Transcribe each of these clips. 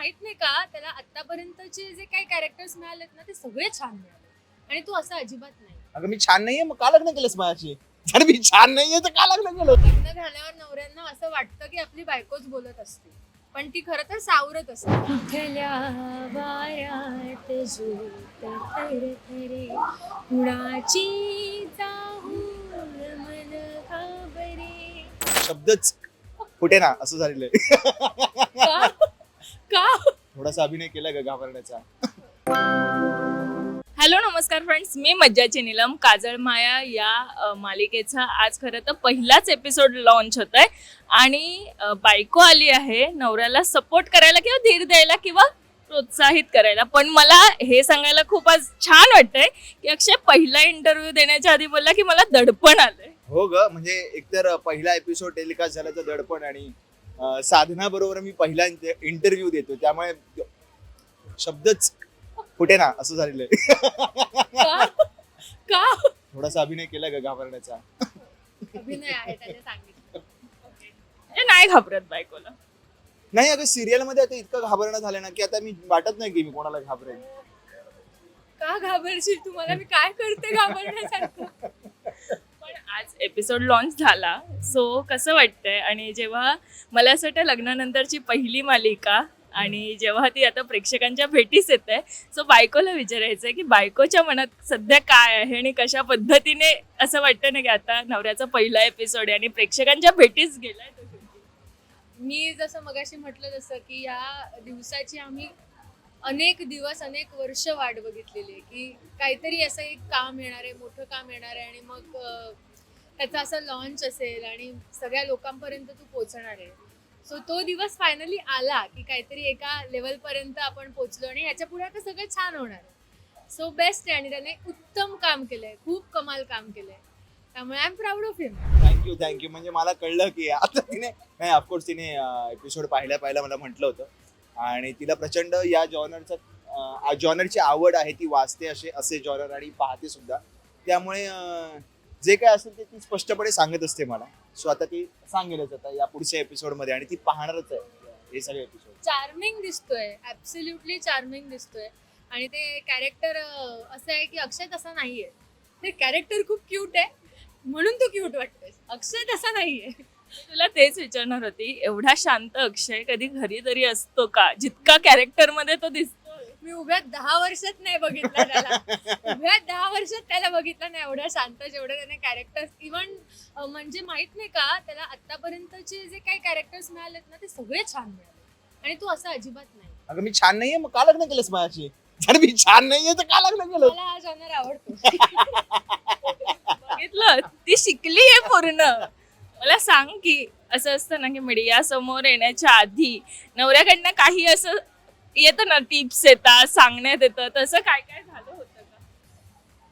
माहीत नाही का त्याला आतापर्यंतचे जे काही कॅरेक्टर्स मिळालेत ना ते सगळे छान मिळाले आणि तू असं अजिबात नाही. अगं मी छान नाहीये मग का लग्न केलंस माझ्याशी? जर मी छान नाहीये तर का लग्न केलं? लग्न झाल्यावर नवऱ्यांना असं वाटतं की आपली बायकोच बोलत असते. पण ती खरं तर सावरत असते. कुठल्या वाऱ्यात झोप थरथरे कुणाची चाहूल मन घाबरे. शब्दच कुठे ना असं झालेलं आहे. का? का? थोडासा अभिनय केला घाबरण्याचा हॅलो नमस्कार फ्रेंड्स. मी मज्जाची नीलम. काजळ माया या मालिकेचा आज खरं तर पहिलाच एपिसोड लॉन्च होत आहे आणि बायको आली आहे नवऱ्याला सपोर्ट करायला किंवा धीर द्यायला किंवा प्रोत्साहित करायला. पण मला हे सांगायला खूप आज छान वाटतंय की अक्षय पहिला इंटरव्ह्यू देण्याच्या आधी बोलला की मला दडपण आलंय. हो ग म्हणजे एकतर पहिला एपिसोड टेलिकास्ट झाल्याचं दडपण आणि साधना बरोबर मी पहिला इंटरव्ह्यू देतो त्यामुळे शब्दच कुठे ना असं झालेलं आहे. का? का? थोडासा अभिनय केला ग घाबरण्याचा अभिनय आहे त्याने सांगितलं. म्हणजे नाही घाबरत बायकोला. नाही अगं सिरियलमध्ये आता इतकं घाबरणं झालं ना की आता मी वाटत नाही की मी कोणाला घाबरेन. का घाबरशील? तुम्हाला मी काय करते घाबरण्यासारखं? एपिसोड लॉन्च झाला. सो कसं वाटतंय? आणि जेव्हा मला असं वाटतं लग्नानंतरची पहिली मालिका आणि जेव्हा ती आता प्रेक्षकांच्या भेटीस येते सो बायकोला विचारायचं आहे की बायकोच्या मनात सध्या काय आहे आणि कशा पद्धतीने असं वाटतं ना की आता नवऱ्याचा पहिला एपिसोड आहे आणि प्रेक्षकांच्या भेटीस गेलाय तो मी जसं मगाशी म्हटलं जसं की या दिवसाची आम्ही अनेक दिवस अनेक वर्ष वाट बघितलेली आहे की काहीतरी असं एक काम येणार आहे मोठं काम येणार आहे आणि मग त्याचा असा लॉन्च असेल आणि सगळ्या लोकांपर्यंत तू पोचणार आहे. सो तो दिवस फायनली आला की काहीतरी एका लेवलपर्यंत आपण पोहोचलो आणि याच्यापुढे आता सगळं छान होणार आहे. सो बेस्ट आहे आणि त्याने उत्तम काम केलंय. खूप कमाल काम केलंय. त्यामुळे I am proud of him thank you thank you म्हणजे मला कळलं की आता तिने नाही ऑफकोर्स तिने एपिसोड पाहिल्या पाहिला मला म्हटलं होतं. आणि तिला प्रचंड या जॉनरचा जॉनरची आवड आहे ती वाचते असे असे जॉनर आणि पाहते सुद्धा. त्यामुळे जे काय असेल ते ती स्पष्टपणे सांगत असते मला. सो आता ती सांगेलच आता या पुढच्या एपिसोडमध्ये आणि ती पाहणारच आहे. हे सगळे एपिसोड चार्मिंग दिसतोय. ऍब्सोल्युटली चार्मिंग दिसतोय. आणि ते कॅरेक्टर असं आहे की अक्षय तसा नाहीये. ते कॅरेक्टर खूप क्यूट आहे. म्हणून तू क्यूट वाटतोय. अक्षय तसा नाहीये. तुला तेच विचारणार होती एवढा शांत अक्षय कधी घरी तरी असतो का? जितका कॅरेक्टरमध्ये तो दिसतो मी उभ्या दहा वर्षात नाही बघितला त्याला. उभ्या दहा वर्षात त्याला बघितलं नाही. एवढा शांत जेवढं त्याने कॅरेक्टर इव्हन म्हणजे माहीत नाही का त्याला आतापर्यंतचे जे काही कॅरेक्टर्स मिळालेत ना ते सगळे छान मिळाले आणि तू असं अजिबात नाही. अगं मी छान नाहीये मग का लग्न केलंस माझ्याशी? जर मी छान नाहीये तर का लग्न केलं मला हा जॉनर आवडतो. बघितलं? ती शिकली आहे पूर्ण. मला सांग की असं असतं ना की मीडिया समोर येण्याच्या आधी नवऱ्याकडनं काही असं येतं ना टिप्स येतात सांगण्यात येतं. तसं काय काय झालं होतं का?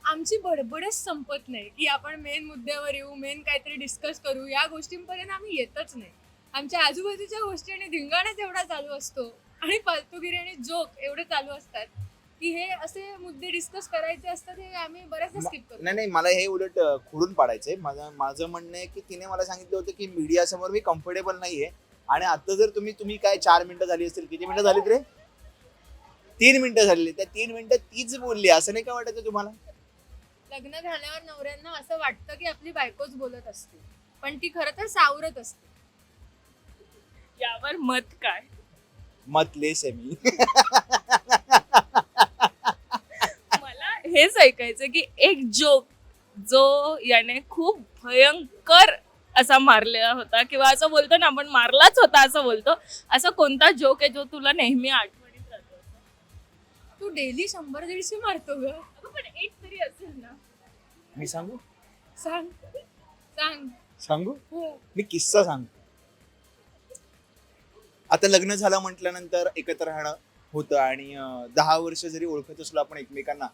आमची बडबडच संपत नाही. की आपण मेन मुद्द्यावर येऊ मेन काहीतरी डिस्कस करू या गोष्टींपर्यंत आम्ही येतच नाही. आमच्या आजूबाजूच्या गोष्टी आणि धिंगाणाच एवढा चालू असतो आणि फालतूगिरी आणि जोक एवढे चालू असतात की हे असे मुद्दे डिस्कस करायचे असतात हे आम्ही बऱ्याचदा स्किप करतो. नाही नाही मला हे उलट अं, खोडून पाडायचंय. माझं माझं म्हणणं आहे की तिने मला सांगितलं होतं की मीडिया समोर मी कम्फर्टेबल नाहीये. आणि आता जर तुम्ही तुम्ही काय चार मिनिटं झाली असतील किती मिनिटं झालीत रे? तीन मिनिटं झालेली त्या तीन मिनिटं तीच बोलली. असं नाही का वाटायचं तुम्हाला? लग्न झाल्यावर नवऱ्यांना असं वाटतं की आपली बायकोच बोलत असते. पण ती खरं तर सावरत असते. यावर मत काय? मत लेस आहे मी. मला हेच ऐकायचं की एक जोक जो याने खूप भयंकर असा मारलेला होता किंवा असं बोलतो ना आपण मारलाच होता असं बोलतो. असा कोणता जोक आहे जो तुला नेहमी राहतो तू डेली शंभर दीडशे मारतो ग. अगं, पण एक तरी असेल ना. मी सांगू? सांग. सांग. सांगू? हो. मी किस्सा सांगतो. आता लग्न झालं म्हटल्यानंतर एकत्र राहणं होतं आणि अं, दहा वर्ष जरी ओळखत असलो आपण एकमेकांना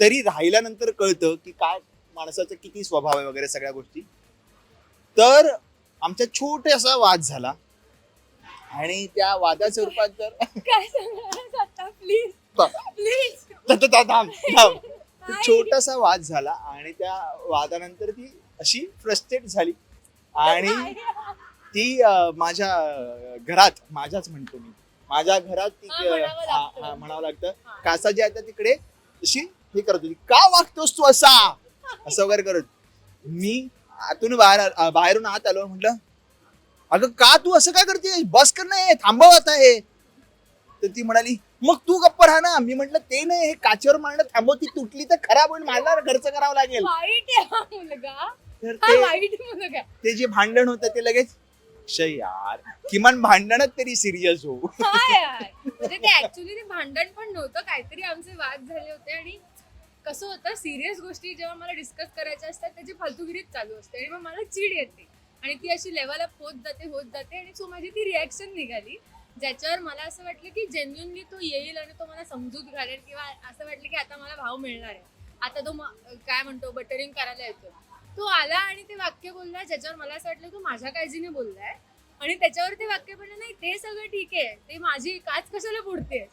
तरी राहिल्यानंतर कळतं की काय माणसाचा किती स्वभाव आहे वगैरे सगळ्या गोष्टी. तर आमच्या छोटासा वाद झाला. आणि त्या वादाचं रूपांतर काय सांगणार आता? प्लीज छोटासा वाद झाला आणि त्या वादानंतर ती अशी फ्रस्ट्रेट झाली. आणि ती माझ्या घरात माझ्याच म्हणतो मी माझ्या घरात ती म्हणावं लागतं. कासा जी आहे तिकडे अशी हे करत होती. का वागतोस तू असा? असं वगैरे करत मी आतून बाहेर बाहेरून आत आलो म्हटलं अगं का तू असं काय करते बस कर नाही थांबव आता हे तर ती म्हणाली मग तू गप्प राहा ना. मी म्हटलं ते नाही हे काचेवर मारणं थांबव ती तुटली तर खराब होईल मला खर्च करावा लागेल. वाईट आहे हा मुलगा. तर हा ते वाईट मुलगा. आहे. ते जे भांडण होतं ते लगेच "श यार किमान भांडणच तरी सिरियस हो हा यार. म्हणजे ते ऍक्च्युली ते भांडण पण नव्हतं काहीतरी आमचे वाद झाले होते आणि कसं होतं सिरियस गोष्टी जेव्हा मला डिस्कस करायच्या असतात त्याची फालतूगिरीच चालू असते आणि मग मला चीड येते. आणि ती अशी लेवल अप होत जाते होत जाते आणि सो माझी ती रिॲक्शन निघाली. ज्याच्यावर मला असं वाटलं की जेन्युनली तो येईल आणि तो मला समजूत घालेल किंवा असं वाटलं की आता मला भाव मिळणार आहे. आता तो काय म्हणतो बटरिंग करायला येतो तो आला आणि ते वाक्य बोलला ज्याच्यावर मला असं वाटलं तो माझ्या काळजीने बोललाय. आणि त्याच्यावर ते वाक्य बोललं नाही ते सगळं ठीक आहे. ते माझी काच कशाला पुढते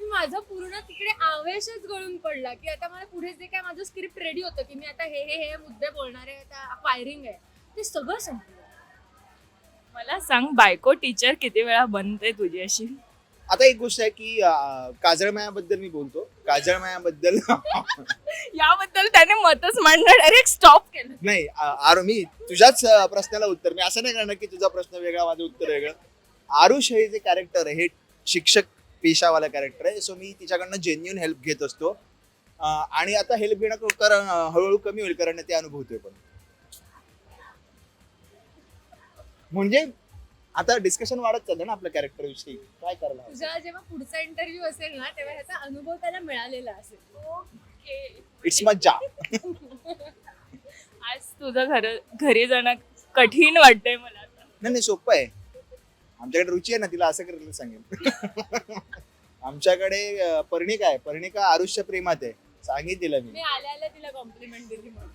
माझा पूर्ण तिकडे आवेशच गळून पडला की आता मला पुढे जे काय माझं स्क्रिप्ट रेडी होतं की मी आता हे हे हे मुद्दे बोलणार आहे आता फायरिंग आहे ते सगळं संपलं. मला सांग बायको टीचर किती वेळा बनते तुझी अशी आता एक गोष्ट आहे की काजळमायाबद्दल मी बोलतो. काजळमायाबद्दल याबद्दल त्याने मतच मांडणं डायरेक्ट स्टॉप केलं. नाही आरू मी तुझ्याच प्रश्नाला उत्तर मी असं नाही करणार की तुझा प्रश्न वेगळा माझं उत्तर वेगळं. आरुष हे जे कॅरेक्टर आहे हे शिक्षक पेशावाला कॅरेक्टर आहे. सो मी तिच्याकडनं जेन्युन हेल्प घेत असतो. आणि आता हेल्प घेणं कारण हळूहळू कमी होईल कारण ते अनुभवतोय पण. म्हणजे आता डिस्कशन वाढत चाललं ना आपल्या कॅरेक्टर विषयी. काय करायला हवं? तुझा जेव्हा पुढचा इंटरव्ह्यू असेल ना तेव्हा ह्याचा अनुभव त्याला मिळालेला असेल. ओके. इट्स मज्जा आज तुझं घर घरी जाणं कठीण वाटतंय मला आता. नाही नाही सोपं आहे. आमच्याकडे रुची आहे ना तिला असं करायला सांगेन. आमच्याकडे अं, पर्णिका आहे. पर्णिका आरुष्य प्रेमात आहे. सांगितलं तिला मी. मी आल्या आल्या तिला कॉम्प्लिमेंट दिली म्हणून.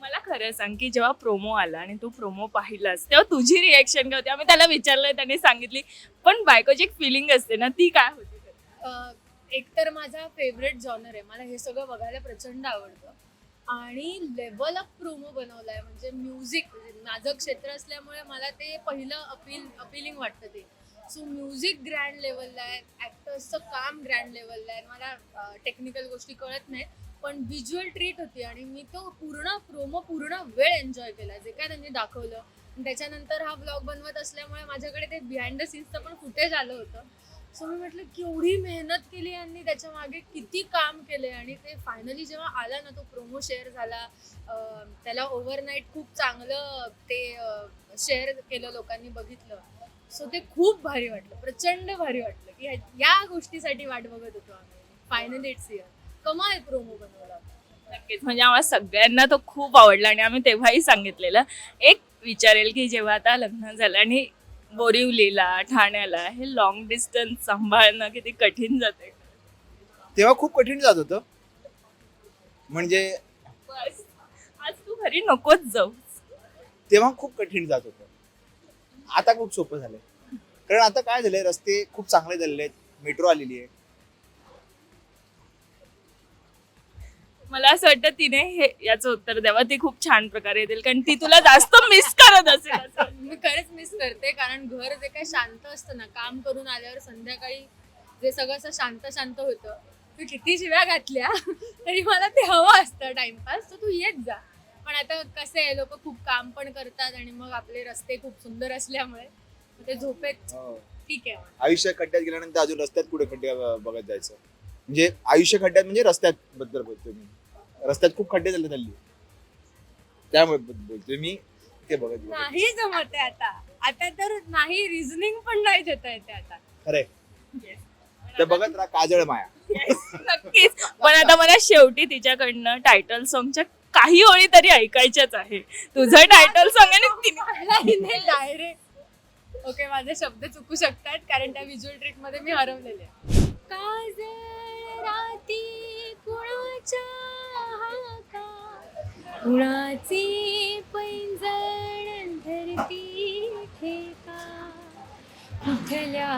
मला खरं सांग की जेव्हा प्रोमो आला आणि तू प्रोमो पाहिलास तेव्हा तुझी रिॲक्शन काय होती? आम्ही त्याला विचारलं त्याने सांगितली. पण बायकोची एक फिलिंग असते ना ती काय होती? अं, एकतर माझा फेवरेट जॉनर आहे. मला हे सगळं बघायला प्रचंड आवडतं. आणि लेवल अप प्रोमो बनवलाय म्हणजे म्युझिक म्हणजे माझं क्षेत्र असल्यामुळे मला ते पहिलं अपील अपिलिंग वाटतं ते. सो म्युझिक ग्रँड लेवलला आहे ॲक्टर्सचं काम ग्रँड लेवलला आहे. मला टेक्निकल गोष्टी कळत नाहीत. पण व्हिज्युअल ट्रीट होती आणि मी तो पूर्ण प्रोमो पूर्ण वेळ एन्जॉय केला. जे काय त्यांनी दाखवलं. त्याच्यानंतर हा ब्लॉग बनवत असल्यामुळे माझ्याकडे ते बिहाइंड द सीन्सचं पण फुटेज आलं होतं. सो मी म्हटलं केवढी मेहनत केली यांनी त्याच्यामागे किती काम केले आणि ते फायनली जेव्हा आला ना तो प्रोमो शेअर झाला त्याला ओव्हरनाईट खूप चांगलं ते शेअर केलं लोकांनी बघितलं. सो ते खूप भारी वाटलं. प्रचंड भारी वाटलं. की ह्या- या गोष्टीसाठी वाट बघत होतो आम्ही. फायनली इट्स इयर कमाल प्रोमो बनवला. नक्कीच. म्हणजे आम्हाला सगळ्यांना तो खूप आवडला आणि आम्ही तेव्हाही सांगितलेलं. एक विचारेल की जेव्हा आता लग्न झालं आणि बोरिवलीला ठाण्याला हे लॉंग डिस्टन्स सांभाळणं किती कठीण जाते. तेव्हा खूप कठीण जात होतं. म्हणजे बस. आज तू घरी नकोच जाऊ तेव्हा खूप कठीण जात होतं. आता खूप सोपं झालंय. कारण आता काय झालंय रस्ते खूप चांगले झालेले आहेत. मेट्रो आलेली आहे. मला असं वाटतं तिने हे याचं उत्तर द्यावं. ती खूप छान प्रकारे देईल कारण ती तुला जास्त मिस करत असेल असं. मी खरंच मिस करते कारण घर जे काही शांत असतं ना काम करून आल्यावर संध्याकाळी जे सगळं असं शांत शांत होतं तू किती शिव्या घातल्या तरी मला ते हवं असतं टाइमपास तर तू येत जा. पण आता कसं आहे लोक खूप काम पण करतात आणि मग आपले रस्ते खूप सुंदर असल्यामुळे मग ते झोपेत ठीक आहे. आयुष्य खड्ड्यात गेल्यानंतर अजून रस्त्यात कुठे खड्डे अं, बघत जायचं? म्हणजे आयुष्य खड्ड्यात म्हणजे रस्त्यात बद्दल बोलतोय मी. रस्त्यात खूप खड्डे झाले हल्ली त्यामुळे बोलतोय मी ते बघत. नाही जमत आहे आता. आता तर नाही रिझनिंग पण नाही देता येते आता. खरंय. ते बघत राहा काजळ माया. नक्कीच. पण आता मला शेवटी तिच्याकडनं टायटल सॉंगच्या काही ओळी तरी ऐकायच्याच आहे. तुझं टायटल सॉंग आणि तिने डायरेक्ट ओके माझे शब्द चुकू शकतात कारण त्या व्हिज्युअल ट्रिकमध्ये मी हरवलेले आहे. काज राती कुणाच्या हाका कुणाची पैंजण धरती ठेका. कुठल्या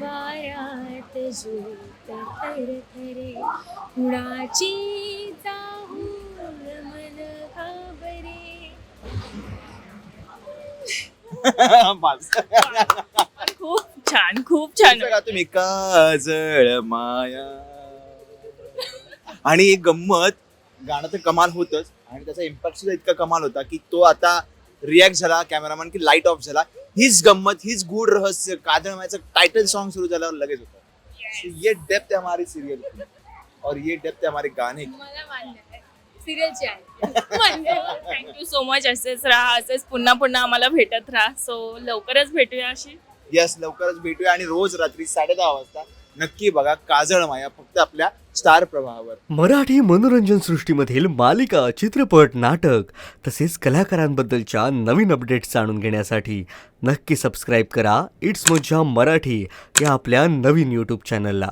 वाऱ्यात झुलत थरथरे कुणाची चाहूल मन घाबरे. बस खूप छान खूप छान. तुम्ही काजळ माया. आणि एक गंमत गाणं तर कमाल होतच आणि त्याचा इम्पॅक्ट सुद्धा इतका कमाल होता की तो आता रिॲक्ट झाला कॅमेरामॅन की लाइट ऑफ झाला. हीच गंमत हीच गूढ रहस्य काजळ मायाचं टायटल सॉन्ग सुरू झाल्यावर लगेच होतं. So, ये डेप्थ है हमारी सिरियल की. और ये डेप्थ है हमारे गाने की. मला मान्य आहे. सिरियलची आहे. मान्य आहे. थँक्यू सो मच असेच राहा असेच पुन्हा पुन्हा आम्हाला भेटत राहा. सो लवकरच भेटूया अशी. यस लवकरच भेटूया आणि रोज रात्री साडे दहा वाजता नक्की बघा काजळ माया फक्त आपल्या स्टार प्रवाहावर. मराठी मनोरंजन सृष्टीमधील मालिका चित्रपट नाटक तसेच कलाकारांबद्दलच्या नवीन अपडेट्स जाणून घेण्यासाठी नक्की सबस्क्राईब करा. इट्स मज्जा मराठी या आपल्या नवीन यूट्यूब चॅनलला